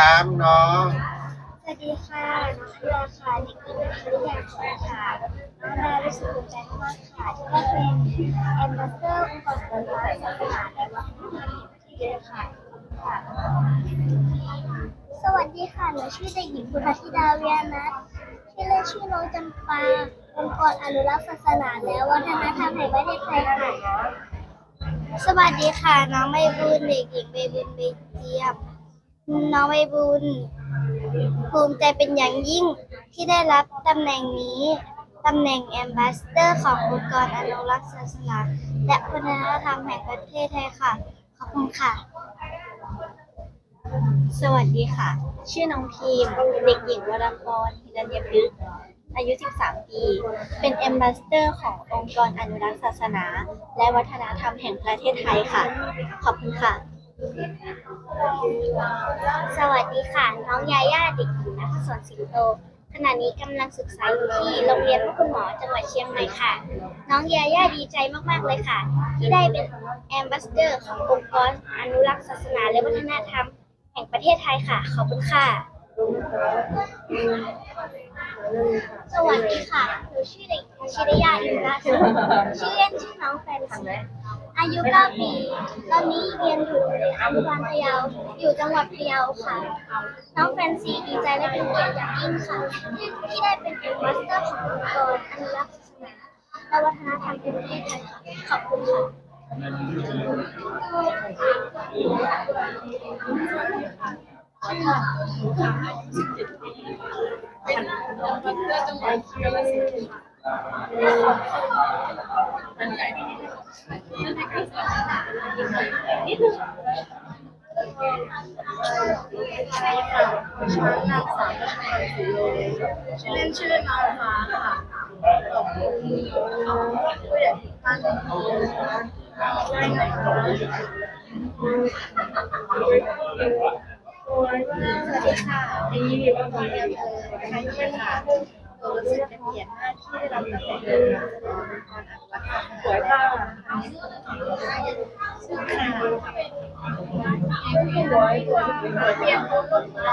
ครับน้องสวัสดีค่ะน้องเรือค่ะเด็กหญิงวิทยาชนค่ะน้องดารู้สึกภูมิใจมากค่ะที่ได้เป็นแอมบาสเดอร์องค์กรปกครองศาสนาและวัฒนธรรมที่เยอะค่ะค่ะสวัสดีค่ะหนูชื่อเด็กหญิงพุทธธิดาเวียนัทชื่อเล่นชื่อน้องจำปาองค์กรอนุรักษ์ศาสนาและวัฒนธรรมแห่งประเทศไทยค่ะสวัสดีค่ะน้องใบบุญเด็กหญิงใบบุญใบเจียม น้องใบบุญภูมิใจเป็นอย่างยิ่งที่ได้รับตำแหน่งนี้ตำแหน่งแอมบาสเดอร์ขององค์กรอนุรักษ์ศาสนาและวัฒนธรรมแห่งประเทศไทยค่ะ ขอบคุณค่ะ สวัสดีค่ะ ชื่อน้องพีม เด็กหญิงวรพรฮิรัญญพฤกษ์อายุ 13 ปี เป็นแอมบาสเดอร์ขององค์กรอนุรักษ์ศาสนา และวัฒนธรรมแห่งประเทศไทยค่ะ ขอบคุณค่ะ สวัสดีค่ะ น้องยาย่าเด็กหญิงนักสอนสิงโต ขณะนี้กำลังศึกษาอยู่ที่โรงเรียนพระคุณหมอจังหวัดเชียงใหม่ค่ะ น้องยาย่าดีใจมากๆเลยค่ะ ที่ได้เป็นแอมบาสเดอร์ขององค์กรอนุรักษ์ศาสนาและวัฒนธรรม แห่งประเทศไทยค่ะ ขอบคุณค่ะ สวัสดีค่ะ หนูชื่อเด็กหญิงชิรยาอินทราชื่อชื่อเล่นชื่อน้องแฟนซี อายุ 9 ปี ตอนนี้เรียนอยู่อนุบาลพะเยา อยู่จังหวัดพะเยาค่ะ น้องแฟนซีดีใจและเป็นเกียรติอย่างยิ่งค่ะ ที่ที่ได้เป็นแอมาสเตอร์ขององค์กรอนุรักษ์ศาสนาและวัฒนธรรมแห่งประเทศไทยค่ะ ขอบคุณค่ะ ชื่อเล่นชื่อน้องฟ้าค่ะขอบคุณผู้ใหญ่ทุกท่านช่วยหน่อยค่ะสวัสดีค่ะดีวันนี้เรียนเลยใครที่ค่ะหนูรู้สึกเป็นเกียรติมากที่ได้รับตำแหน่งเป็นองค์กรอนุรักษ์ศาสวยค่ะค่ะสวยสวยสวยเพี ค่ะ